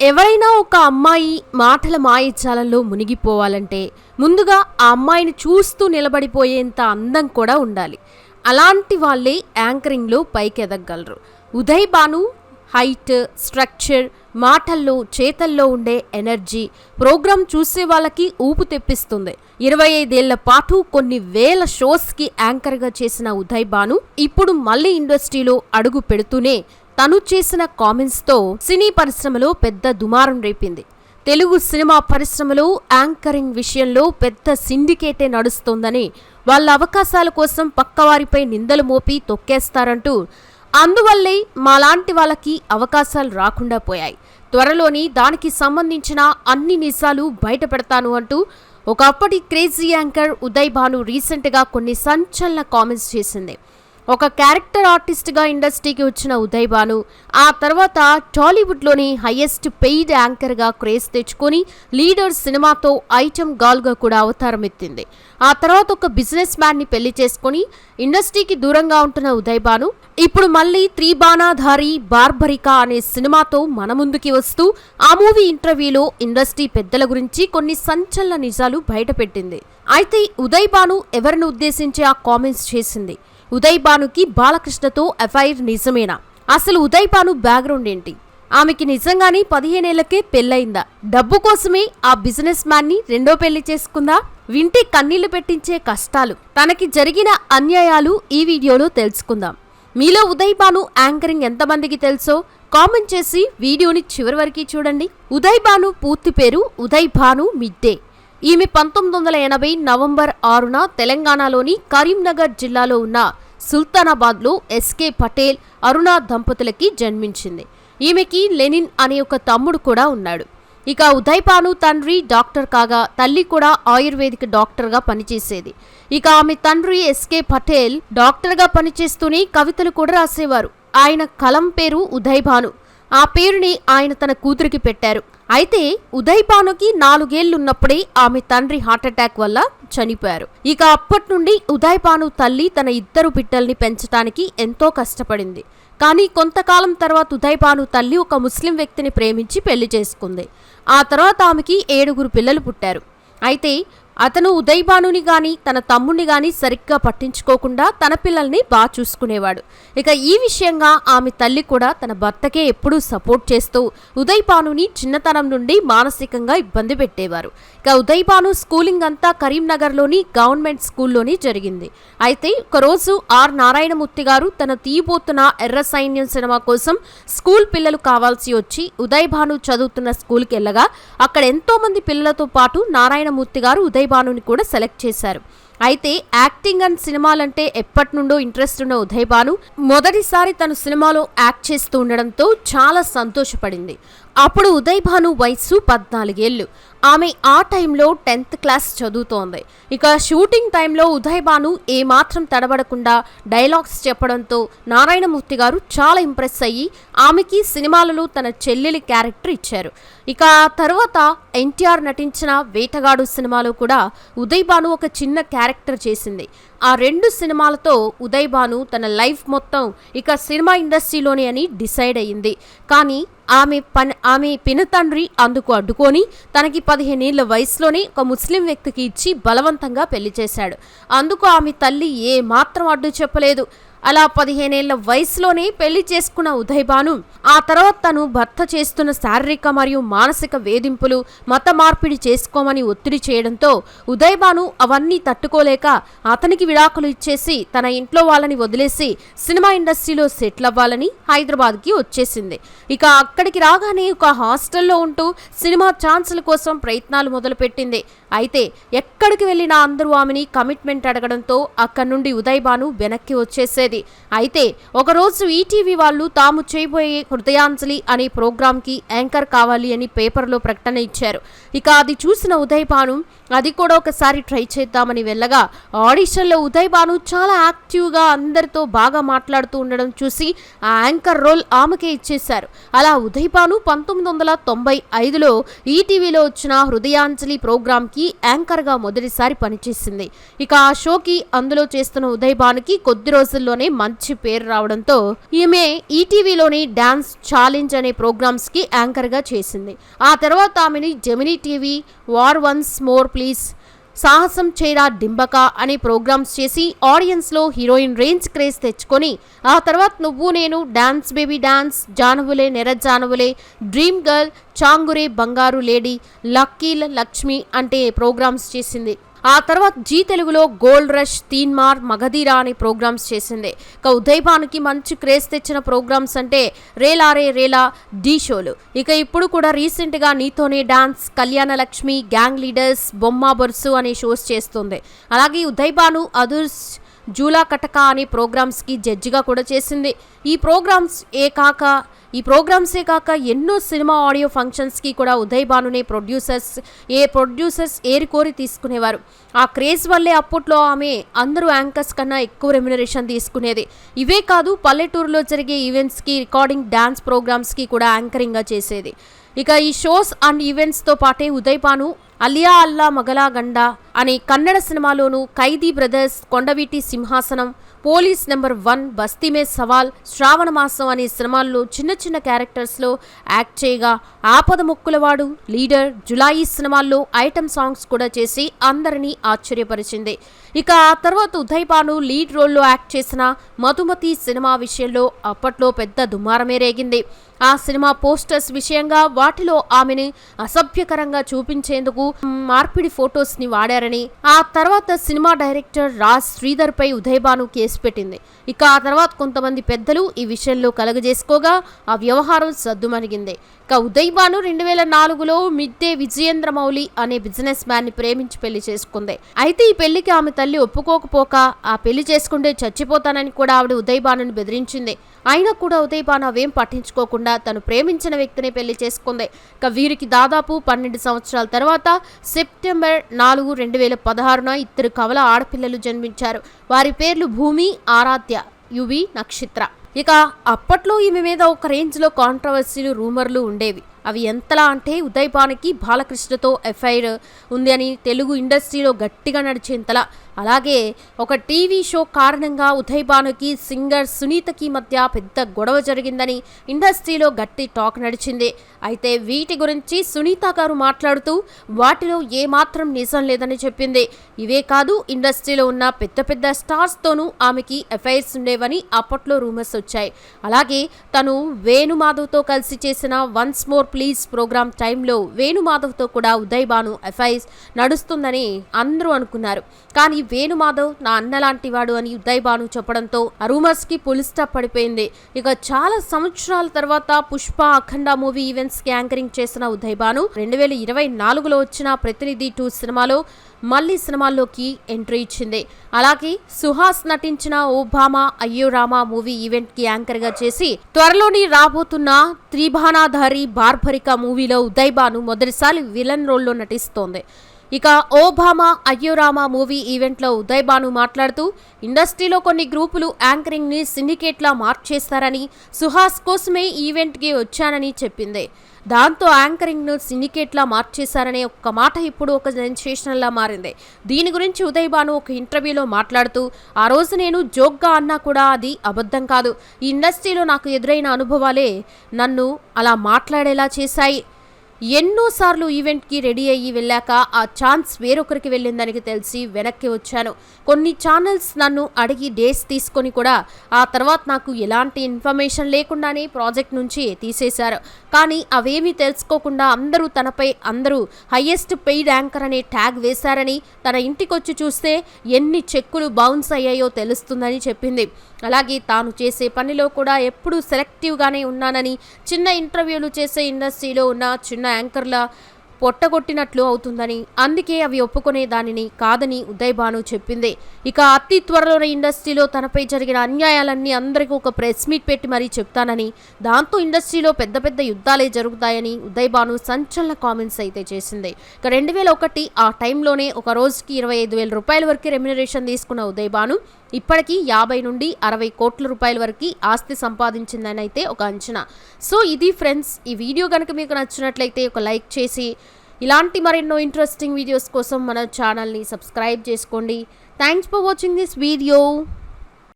ఎవరైనా ఒక అమ్మాయి మాటల మాయజాలంలో మునిగిపోవాలంటే ముందుగా ఆ అమ్మాయిని చూస్తూ నిలబడిపోయేంత అందం కూడా ఉండాలి. అలాంటి వాళ్ళే యాంకరింగ్లో పైకెదగలరు. ఉదయ్ భాను హైట్ స్ట్రక్చర్ మాటల్లో చేతల్లో ఉండే ఎనర్జీ ప్రోగ్రాం చూసే వాళ్ళకి ఊపు తెప్పిస్తుంది. ఇరవై ఐదేళ్ళ పాటు కొన్ని వేల షోస్కి యాంకర్గా చేసిన ఉదయ్ భాను ఇప్పుడు మళ్ళీ ఇండస్ట్రీలో అడుగు పెడుతూనే తను చేసిన కామెంట్స్తో సినీ పరిశ్రమలో పెద్ద దుమారం రేపింది. తెలుగు సినిమా పరిశ్రమలో యాంకరింగ్ విషయంలో పెద్ద సిండికేటే నడుస్తోందని వాళ్ళ అవకాశాల కోసం పక్కవారిపై నిందలు మోపి తొక్కేస్తారంటూ అందువల్లే మాలాంటి వాళ్ళకి అవకాశాలు రాకుండా పోయాయి. త్వరలోని దానికి సంబంధించిన అన్ని నిజాలు బయటపెడతాను అంటూ ఒకప్పటి క్రేజీ యాంకర్ ఉదయ్ భాను రీసెంట్గా కొన్ని సంచలన కామెంట్స్ చేసింది. ఒక క్యారెక్టర్ ఆర్టిస్ట్గా ఇండస్ట్రీకి వచ్చిన ఉదయ్ భాను ఆ తర్వాత టాలీవుడ్లోని హయ్యెస్ట్ పెయిడ్ యాంకర్గా క్రేజ్ తెచ్చుకొని లీడర్ సినిమాతో ఐటమ్ గాల్గా కూడా అవతారం ఎత్తింది. ఆ తర్వాత ఒక బిజినెస్ మ్యాన్ని పెళ్ళి చేసుకుని ఇండస్ట్రీకి దూరంగా ఉంటున్న ఉదయ్ భాను ఇప్పుడు మళ్ళీ త్రిబాణాధారి బార్బరిక అనే సినిమాతో మన ముందుకి వస్తూ ఆ మూవీ ఇంటర్వ్యూలో ఇండస్ట్రీ పెద్దల గురించి కొన్ని సంచలన నిజాలు బయటపెట్టింది. అయితే ఉదయ్ భాను ఎవరిని ఉద్దేశించి ఆ కామెంట్స్ చేసింది? ఉదయ్బానుకి బాలకృష్ణతో ఎఫ్ఐఆర్ నిజమేనా? అసలు ఉదయ్బాను బ్యాక్గ్రౌండ్ ఏంటి? ఆమెకి నిజంగానే పదిహేనేళ్ళకే పెళ్ళయిందా? డబ్బు కోసమే ఆ బిజినెస్ మ్యాన్ని రెండో పెళ్ళి చేసుకుందా? వింటే కన్నీళ్ళు పెట్టించే కష్టాలు. తనకి జరిగిన అన్యాయాలు ఈ వీడియోలో తెలుసుకుందాం. మీలో ఉదయ్బాను యాంకరింగ్ ఎంతమందికి తెలుసో కామెంట్ చేసి వీడియోని చివరి వరకు చూడండి. ఉదయ్ భాను పూర్తి పేరు ఉదయ్ భాను మిడ్డే. ఈమె పంతొమ్మిది వందల ఎనభై నవంబర్ ఆరున తెలంగాణలోని కరీంనగర్ జిల్లాలో ఉన్న సుల్తానాబాద్లో ఎస్కే పటేల్ అరుణ దంపతులకి జన్మించింది. ఈమెకి లెనిన్ అనే ఒక తమ్ముడు కూడా ఉన్నాడు. ఇక ఉదయపాను తండ్రి డాక్టర్ కాగా తల్లి కూడా ఆయుర్వేదిక డాక్టర్గా పనిచేసేది. ఇక ఆమె తండ్రి ఎస్కే పటేల్ డాక్టర్గా పనిచేస్తూనే కవితలు కూడా రాసేవారు. ఆయన కలం పేరు ఉదయభాను ఆ పేరుని ఆయన తన కూతురికి పెట్టారు. అయితే ఉదయ్ భానుకి నాలుగేళ్ళున్నప్పుడే ఆమె తండ్రి హార్ట్అటాక్ వల్ల చనిపోయారు. ఇక అప్పటి నుండి ఉదయ్ భాను తల్లి తన ఇద్దరు బిడ్డల్ని పెంచడానికి ఎంతో కష్టపడింది. కానీ కొంతకాలం తర్వాత ఉదయ్ భాను తల్లి ఒక ముస్లిం వ్యక్తిని ప్రేమించి పెళ్ళి చేసుకుంది. ఆ తర్వాత ఆమెకి ఏడుగురు పిల్లలు పుట్టారు. అయితే అతను ఉదయభానుని గాని తన తమ్ముడిని గాని సరిగ్గా పట్టించుకోకుండా తన పిల్లల్ని బాగా చూసుకునేవాడు. ఇక ఈ విషయంగా ఆమె తల్లి కూడా తన భర్తకే ఎప్పుడూ సపోర్ట్ చేస్తూ ఉదయభానుని చిన్నతనం నుండి మానసికంగా ఇబ్బంది పెట్టేవారు. ఇక ఉదయభాను స్కూలింగ్ అంతా కరీంనగర్లోని గవర్నమెంట్ స్కూల్లోని జరిగింది. అయితే ఒకరోజు ఆర్ నారాయణమూర్తి గారు తన తీయబోతున్న ఎర్ర సైన్యం సినిమా కోసం స్కూల్ పిల్లలు కావాల్సి వచ్చి ఉదయభాను చదువుతున్న స్కూల్కి వెళ్ళగా అక్కడ ఎంతో మంది పిల్లలతో పాటు నారాయణమూర్తి గారు ఉదయ్ భానుని కూడా సెలెక్ట్ చేశారు. అయితే యాక్టింగ్ అండ్ సినిమాలంటే ఎప్పటి నుండో ఇంట్రెస్ట్ ఉన్న ఉదయ్ భాను మొదటిసారి తను సినిమాలో యాక్ట్ చేస్తూ ఉండడంతో చాలా సంతోషపడింది. అప్పుడు ఉదయభాను వయస్సు పద్నాలుగేళ్ళు. ఆమె ఆ టైంలో టెన్త్ క్లాస్ చదువుతోంది. ఇక షూటింగ్ టైంలో ఉదయ్ భాను ఏమాత్రం తడబడకుండా డైలాగ్స్ చెప్పడంతో నారాయణమూర్తి గారు చాలా ఇంప్రెస్ అయ్యి ఆమెకి సినిమాలలో తన చెల్లెలి క్యారెక్టర్ ఇచ్చారు. ఇక ఆ తర్వాత ఎన్టీఆర్ నటించిన వేటగాడు సినిమాలో కూడా ఉదయ్ భాను ఒక చిన్న క్యారెక్టర్ చేసింది. ఆ రెండు సినిమాలతో ఉదయ్ భాను తన లైఫ్ మొత్తం ఇక సినిమా ఇండస్ట్రీలోనే అని డిసైడ్ అయ్యింది. కానీ ఆమె పని ఆమె పినతండ్రి అందుకు అడ్డుకొని తనకి పదిహేనేళ్ళ వయసులోనే ఒక ముస్లిం వ్యక్తికి ఇచ్చి బలవంతంగా పెళ్ళి చేశాడు. అందుకు ఆమె తల్లి ఏ మాత్రం అడ్డు చెప్పలేదు. అలా పదిహేనేళ్ళ వయసులోనే పెళ్ళి చేసుకున్న ఉదయభాను ఆ తర్వాత తను భర్త చేస్తున్న శారీరక మరియు మానసిక వేధింపులు మత మార్పిడి చేసుకోమని ఒత్తిడి చేయడంతో ఉదయభాను అవన్నీ తట్టుకోలేక అతనికి విడాకులు ఇచ్చేసి తన ఇంట్లో వాళ్ళని వదిలేసి సినిమా ఇండస్ట్రీలో సెటిల్ అవ్వాలని హైదరాబాద్కి వచ్చేసింది. ఇక అక్కడికి రాగానే ఒక హాస్టల్లో ఉంటూ సినిమా ఛాన్సుల కోసం ప్రయత్నాలు మొదలుపెట్టింది. అయితే ఎక్కడికి వెళ్ళినా అందరూ ఆమెని కమిట్మెంట్ అడగడంతో అక్కడి నుండి ఉదయభాను వెనక్కి వచ్చేసేది. అయితే ఒకరోజు ఈటీవీ వాళ్ళు తాము చేయబోయే హృదయాంజలి అనే ప్రోగ్రాంకి యాంకర్ కావాలి అని పేపర్లో ప్రకటన ఇచ్చారు. ఇక అది చూసిన ఉదయభాను అది కూడా ఒకసారి ట్రై చేద్దామని వెళ్ళగా ఆడిషన్లో ఉదయభాను చాలా యాక్టివ్గా అందరితో బాగా మాట్లాడుతూ ఉండడం చూసి ఆ యాంకర్ రోల్ ఆమెకే ఇచ్చేశారు. అలా ఉదయభాను పంతొమ్మిది వందల తొంభై ఐదులో ఈటీవీలో వచ్చిన హృదయాంజలి ప్రోగ్రాంకి యాంకర్గా మొదటిసారి పనిచేసింది. ఇక ఆ షోకి అందులో చేస్తున్న ఉదయ్ భానుకి కొద్ది రోజుల్లోనే మంచి పేరు రావడంతో ఈమె ఈటీవీలోని డాన్స్ ఛాలెంజ్ అనే ప్రోగ్రామ్స్కి చేసింది. ఆ తర్వాత ఆమెని Gemini TV war once more please Sahasam Cheyara Dimbhaka అనే ప్రోగ్రామ్స్ చేసి ఆడియన్స్లో హీరోయిన్ రేంజ్ క్రేజ్ తెచ్చుకొని ఆ తర్వాత నువ్వు నేను dance baby dance Janavule Nerajanavule dream girl Changure Bangaru lady లక్కీల్ Lakshmi అంటే ప్రోగ్రామ్స్ చేసింది. ఆ తర్వాత జీ తెలుగులో గోల్డ్ రష్ తీన్మార్ మగధీరా అనే ప్రోగ్రామ్స్ చేసింది. ఇక ఉదయభానుకి మంచి క్రేజ్ తెచ్చిన ప్రోగ్రామ్స్ అంటే రేలారే రేలా డీ షోలు. ఇక ఇప్పుడు కూడా రీసెంట్గా నీతోనే dance Kalyana Lakshmi gang leaders బొమ్మ బొర్సు అనే షోస్ చేస్తుంది. అలాగే ఉదయభాను అదుర్స్ జూలా కటక అనే ప్రోగ్రామ్స్కి జడ్జిగా కూడా చేసింది. ఈ ప్రోగ్రామ్స్ ఏ కాక ఈ ప్రోగ్రామ్సే కాక ఎన్నో సినిమా ఆడియో ఫంక్షన్స్కి కూడా ఉదయ్ భానునే ప్రొడ్యూసర్స్ ఏ ప్రొడ్యూసర్స్ ఏరికోరి తీసుకునేవారు. ఆ క్రేజ్ వల్లే అప్పట్లో ఆమె అందరూ యాంకర్స్ కన్నా ఎక్కువ రెమ్యునరేషన్ తీసుకునేది. ఇవే కాదు పల్లెటూరులో జరిగే ఈవెంట్స్కి రికార్డింగ్ డ్యాన్స్ ప్రోగ్రామ్స్కి కూడా యాంకరింగ్గా చేసేది. ఇక ఈ షోస్ అండ్ ఈవెంట్స్తో పాటే ఉదయ్ భాను అలియా అల్లా మగలా గండ అనే కన్నడ సినిమాలోను ఖైదీ బ్రదర్స్ కొండవీటి సింహాసనం పోలీస్ నెంబర్ వన్ బస్తీమే సవాల్ శ్రావణ మాసం అనే సినిమాల్లో చిన్న చిన్న క్యారెక్టర్స్లో యాక్ట్ చేయగా ఆపద ముక్కులవాడు లీడర్ జులాయి సినిమాల్లో ఐటమ్ సాంగ్స్ కూడా చేసి అందరినీ ఆశ్చర్యపరిచింది. ఇక ఆ తర్వాత ఉదయ్ భాను లీడ్ రోల్లో యాక్ట్ చేసిన మధుమతి సినిమా విషయంలో అప్పట్లో పెద్ద దుమారమే రేగింది. ఆ సినిమా పోస్టర్స్ విషయంగా వాటిలో ఆమెని అసభ్యకరంగా చూపించేందుకు మార్పిడి ఫొటోస్ని వాడారని ఆ తర్వాత సినిమా డైరెక్టర్ రాజ్ శ్రీధర్ పై ఉదయభాను కేసు పెట్టింది. ఇక ఆ తర్వాత కొంతమంది పెద్దలు ఈ విషయంలో కలగజేసుకోగా ఆ వ్యవహారం సద్దుమణిగింది. ఇక ఉదయ్ భాను రెండు వేల నాలుగులో మిద్దే విజయేంద్ర మౌలి అనే బిజినెస్ మ్యాన్ని ప్రేమించి పెళ్ళి చేసుకుంది. అయితే ఈ పెళ్ళికి ఆమె తల్లి ఒప్పుకోకపోక ఆ పెళ్ళి చేసుకుంటే చచ్చిపోతానని కూడా ఆవిడ ఉదయ్ భానుని బెదిరించింది. అయినా కూడా ఉదయ్ భాను అవేం పట్టించుకోకుండా తను ప్రేమించిన వ్యక్తిని పెళ్ళి చేసుకుంది. ఇక వీరికి దాదాపు పన్నెండు సంవత్సరాల తర్వాత సెప్టెంబర్ నాలుగు రెండు వేల పదహారున ఇద్దరు కవల ఆడపిల్లలు జన్మించారు. వారి పేర్లు భూమి ఆరాధ్య యువి నక్షత్ర. ఇక అప్పట్లో ఈమె మీద ఒక రేంజ్లో కాంట్రవర్సీలు రూమర్లు ఉండేవి. అవి ఎంతలా అంటే ఉదయ్ బాలకృష్ణతో ఎఫ్ఐఆర్ ఉంది అని తెలుగు ఇండస్ట్రీలో గట్టిగా నడిచేంతలా అలాగే ఒక టీవీ షో కారణంగా ఉదయ్ భానుకి సింగర్ సునీతకి మధ్య పెద్ద గొడవ జరిగిందని ఇండస్ట్రీలో గట్టి టాక్ నడిచింది. అయితే వీటి గురించి సునీత గారు మాట్లాడుతూ వాటిలో ఏమాత్రం నిజం లేదని చెప్పింది. ఇవే కాదు ఇండస్ట్రీలో ఉన్న పెద్ద పెద్ద స్టార్స్తోనూ ఆమెకి ఎఫ్ఐఆర్స్ ఉండేవని అప్పట్లో రూమర్స్ వచ్చాయి. అలాగే తను వేణుమాధవ్తో కలిసి చేసిన వన్స్ మోర్ ప్లీజ్ ప్రోగ్రామ్ టైంలో వేణుమాధవ్తో కూడా ఉదయ్ భాను ఎఫ్ఐఆర్స్ నడుస్తుందని అందరూ అనుకున్నారు. కానీ వేణుమాధవ్ నా అన్నలాంటి వాడు అని ఉదయ్ భాను చెప్పడంతో ఆ రూమర్స్కి పులిస్టాప్ పడిపోయింది. ఇక చాలా సంవత్సరాల తర్వాత పుష్ప అఖండ మూవీ ఈవెంట్స్కి యాంకరింగ్ చేసిన ఉదయ్ భాను రెండు వేల ఇరవై నాలుగులో వచ్చిన ప్రతినిధి టూ సినిమాలో మళ్ళీ సినిమాల్లోకి ఎంట్రీ ఇచ్చింది. అలాగే సుహాస్ నటించిన ఓబామా అయ్యో రామా మూవీ ఈవెంట్కి యాంకర్గా చేసి త్వరలోని రాబోతున్న త్రిభానాధారి బార్బరిక మూవీలో ఉదయ్ భాను మొదటిసారి విలన్ రోల్లో నటిస్తోంది. ఇక ఓబామా అయ్యోరామా మూవీ ఈవెంట్లో ఉదయ్ మాట్లాడుతూ ఇండస్ట్రీలో కొన్ని గ్రూపులు యాంకరింగ్ని సిండికేట్లా మార్చేస్తారని సుహాస్ కోసమే ఈవెంట్కి వచ్చానని చెప్పింది. దాంతో యాంకరింగ్ను సిండికేట్లా మార్చేశారనే ఒక్క మాట ఇప్పుడు ఒక సెన్సేషన్లా మారింది. దీని గురించి ఉదయ్ ఒక ఇంటర్వ్యూలో మాట్లాడుతూ ఆ రోజు నేను జోక్గా అన్నా కూడా అది అబద్ధం కాదు. ఈ ఇండస్ట్రీలో నాకు ఎదురైన అనుభవాలే నన్ను అలా మాట్లాడేలా చేశాయి. ఎన్నోసార్లు ఈవెంట్కి రెడీ అయ్యి వెళ్ళాక ఆ ఛాన్స్ వేరొకరికి వెళ్ళిందని తెలిసి వెనక్కి వచ్చాను. కొన్ని ఛానల్స్ నన్ను అడిగి డేస్ తీసుకొని కూడా ఆ తర్వాత నాకు ఎలాంటి ఇన్ఫర్మేషన్ లేకుండానే ప్రాజెక్ట్ నుంచి తీసేశారు. కానీ అవేమీ తెలుసుకోకుండా అందరూ తనపై అందరూ హయ్యెస్ట్ పెయిడ్ యాంకర్ అనే ట్యాగ్ వేశారని తన ఇంటికొచ్చి చూస్తే ఎన్ని చెక్కులు బౌన్స్ అయ్యాయో తెలుస్తుందని చెప్పింది. అలాగే తాను చేసే పనిలో కూడా ఎప్పుడూ సెలెక్టివ్గానే ఉన్నానని చిన్న ఇంటర్వ్యూలు చేసే ఇండస్ట్రీలో ఉన్న చిన్న యాంకర్ల పొట్టగొట్టినట్లు అవుతుందని అందుకే అవి ఒప్పుకునే దానిని కాదని ఉదయ్ భాను చెప్పింది. ఇక అతి త్వరలోనే ఇండస్ట్రీలో తనపై జరిగిన అన్యాయాలన్నీ అందరికీ ఒక ప్రెస్ మీట్ పెట్టి మరీ చెప్తానని దాంతో ఇండస్ట్రీలో పెద్ద పెద్ద యుద్ధాలే జరుగుతాయని ఉదయ్ భాను సంచలన కామెంట్స్ అయితే చేసింది. ఇక రెండు వేల ఒకటి ఆ టైంలోనే ఒక రోజుకి ఇరవై ఐదు వేల రూపాయల వరకు రెమ్యునరేషన్ తీసుకున్న ఉదయ్ భాను ఇప్పటికీ యాభై నుండి అరవై కోట్ల రూపాయల వరకు ఆస్తి సంపాదించిందని అయితే ఒక అంచనా. సో ఇది ఫ్రెండ్స్ ఈ వీడియో కనుక మీకు నచ్చినట్లయితే ఒక లైక్ చేసి ఇలాంటి మరెన్నో ఇంట్రెస్టింగ్ వీడియోస్ కోసం మన ఛానల్ని సబ్స్క్రైబ్ చేసుకోండి. Thanks for watching this video.